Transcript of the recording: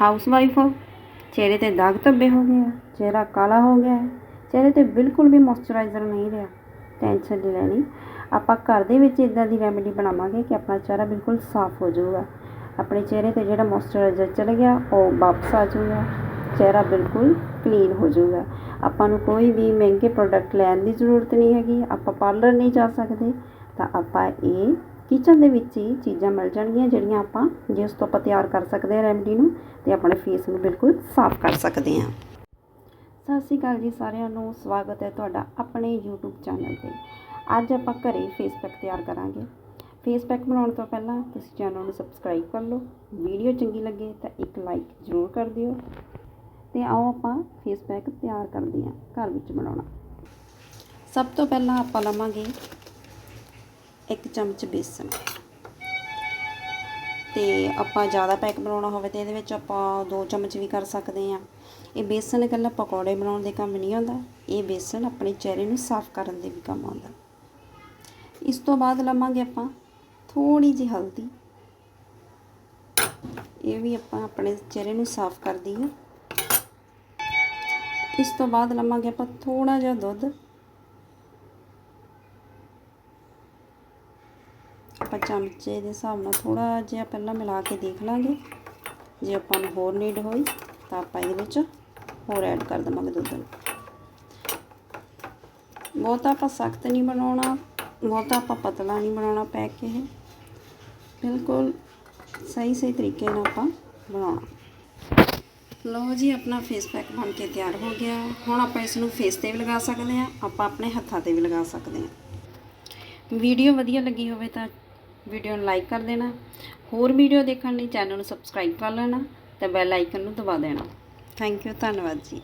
House wife ਹੋ। ਚਿਹਰੇ ਤੇ ਦਾਗ ਧੱਬੇ ਹੋ ਗਏ ਆ। ਚਿਹਰਾ ਕਾਲਾ ਹੋ ਗਿਆ ਹੈ। ਚਿਹਰੇ ਤੇ ਬਿਲਕੁਲ ਵੀ ਮੋਇਸਚਰਾਈਜ਼ਰ ਨਹੀਂ ਰਿਹਾ। ਟੈਨਸ਼ਨ ਨਹੀਂ ਲੈਣੀ ਆਪਾਂ ਘਰ ਦੇ ਵਿੱਚ ਇਦਾਂ ਦੀ ਰੈਮੇਡੀ ਬਣਾਵਾਂਗੇ ਕਿ ਆਪਣਾ ਚਿਹਰਾ ਬਿਲਕੁਲ ਸਾਫ਼ ਹੋ ਜਾਊਗਾ। ਆਪਣੇ ਚਿਹਰੇ ਤੇ ਜਿਹੜਾ ਮੋਇਸਚਰਾਈਜ਼ਰ ਚਲ ਗਿਆ, ਉਹ ਵਾਪਸ ਆ ਜਾਊਗਾ। ਚਿਹਰਾ ਬਿਲਕੁਲ ਕਲੀਨ ਹੋ ਜਾਊਗਾ। ਆਪਾਂ ਨੂੰ ਕੋਈ ਵੀ ਮਹਿੰਗੇ ਪ੍ਰੋਡਕਟ ਲੈਣ ਦੀ ਜ਼ਰੂਰਤ ਨਹੀਂ ਹੈਗੀ। ਆਪਾਂ ਪਾਰਲਰ ਨਹੀਂ ਜਾ ਸਕਦੇ। ਤਾਂ ਆਪਾਂ ਇਹ ਕਿਚਨ ਦੇ ਵਿੱਚ ਹੀ ਚੀਜ਼ਾਂ ਮਿਲ ਜਾਣਗੀਆਂ ਜਿਹੜੀਆਂ ਆਪਾਂ ਜਿਸ ਤੋਂ ਆਪਾਂ ਤਿਆਰ ਕਰ ਸਕਦੇ ਹਾਂ ਰੈਮਡੀ ਨੂੰ ਤੇ ਆਪਣੇ ਫੇਸ ਨੂੰ ਬਿਲਕੁਲ ਸਾਫ਼ ਕਰ ਸਕਦੇ ਹਾਂ। ਸਤਿ ਸ਼੍ਰੀ ਅਕਾਲ ਜੀ ਸਾਰਿਆਂ ਨੂੰ, ਸਵਾਗਤ ਹੈ ਤੁਹਾਡਾ ਆਪਣੇ YouTube ਚੈਨਲ ਤੇ। ਅੱਜ ਆਪਾਂ ਘਰੇ ਫੇਸ ਪੈਕ ਤਿਆਰ ਕਰਾਂਗੇ। ਫੇਸ ਪੈਕ ਬਣਾਉਣ ਤੋਂ ਪਹਿਲਾਂ ਤੁਸੀਂ ਚੈਨਲ ਨੂੰ ਸਬਸਕ੍ਰਾਈਬ ਕਰ ਲਓ। ਵੀਡੀਓ ਚੰਗੀ ਲੱਗੇ ਤਾਂ ਇੱਕ ਲਾਈਕ ਜ਼ਰੂਰ ਕਰ ਦਿਓ। ਤੇ ਆਓ ਆਪਾਂ ਫੇਸ ਪੈਕ ਤਿਆਰ ਕਰਦੇ ਹਾਂ ਘਰ ਵਿੱਚ ਬਣਾਉਣਾ। ਸਭ ਤੋਂ ਪਹਿਲਾਂ ਆਪਾਂ ਲਵਾਂਗੇ ਇੱਕ ਚਮਚ ਬੇਸਨ। ਤੇ ਆਪਾਂ ਜ਼ਿਆਦਾ ਪੈਕ ਬਣਾਉਣਾ ਹੋਵੇ ਤੇ ਇਹਦੇ ਵਿੱਚ ਆਪਾਂ 2 ਚਮਚ ਵੀ ਕਰ ਸਕਦੇ ਹਾਂ। ਇਹ ਬੇਸਨ ਇਕੱਲਾ ਪਕੌੜੇ ਬਣਾਉਣ ਦੇ ਕੰਮ ਨਹੀਂ ਆਉਂਦਾ, ਇਹ ਬੇਸਨ ਆਪਣੇ ਚਿਹਰੇ ਨੂੰ ਸਾਫ਼ ਕਰਨ ਦੇ ਵੀ ਕੰਮ ਆਉਂਦਾ। ਇਸ ਤੋਂ ਬਾਅਦ ਲਵਾਂਗੇ ਆਪਾਂ ਥੋੜੀ ਜਿਹੀ ਹਲਦੀ। ਇਹ ਵੀ ਆਪਾਂ ਆਪਣੇ ਚਿਹਰੇ ਨੂੰ ਸਾਫ਼ ਕਰਦੀ ਹੈ। ਇਸ ਤੋਂ ਬਾਅਦ ਲਵਾਂਗੇ ਆਪਾਂ ਥੋੜਾ ਜਿਹਾ ਦੁੱਧ। ਆਪਾਂ ਚਮਚੇ ਦੇ ਹਿਸਾਬ ਨਾਲ ਥੋੜਾ ਜਿਹਾ ਪਹਿਲਾਂ ਮਿਲਾ ਕੇ ਦੇਖ ਲਾਂਗੇ। ਜੇ ਆਪਾਂ ਨੂੰ ਹੋਰ ਨੀਡ ਹੋਈ, ਤਾਂ ਆਪਾਂ ਇਹਦੇ ਵਿੱਚ ਹੋਰ ਐਡ ਕਰ ਦਵਾਂਗੇ ਦੁੱਧ ਨੂੰ। ਬਹੁਤਾ ਆਪਾਂ ਸਖਤ ਨਹੀਂ ਬਣਾਉਣਾ, ਬਹੁਤਾ ਆਪਾਂ ਪਤਲਾ ਨਹੀਂ ਬਣਾਉਣਾ ਪੈਕ ਇਹ। ਬਿਲਕੁਲ ਸਹੀ ਸਹੀ ਤਰੀਕੇ ਨਾਲ ਆਪਾਂ ਬਣਾਉਣਾ। ਲਓ ਜੀ, ਆਪਣਾ ਫੇਸ ਪੈਕ ਬਣ ਕੇ ਤਿਆਰ ਹੋ ਗਿਆ। ਹੁਣ ਆਪਾਂ ਇਸ ਨੂੰ ਫੇਸ ਤੇ ਵੀ ਲਗਾ ਸਕਦੇ ਹਾਂ, ਆਪਾਂ ਆਪਣੇ ਹੱਥਾਂ ਤੇ ਵੀ ਲਗਾ ਸਕਦੇ ਹਾਂ। ਵੀਡੀਓ ਵਧੀਆ ਲੱਗੀ ਹੋਵੇ ਤਾਂ ਵੀਡੀਓ ਨੂੰ ਲਾਈਕ ਕਰ ਦੇਣਾ। ਹੋਰ ਵੀਡੀਓ ਦੇਖਣ ਲਈ ਚੈਨਲ ਨੂੰ ਸਬਸਕ੍ਰਾਈਬ ਕਰ ਲੈਣਾ ਤੇ ਬੈਲ ਆਈਕਨ ਨੂੰ ਦਬਾ ਦੇਣਾ। ਥੈਂਕ ਯੂ ਧੰਨਵਾਦ ਜੀ।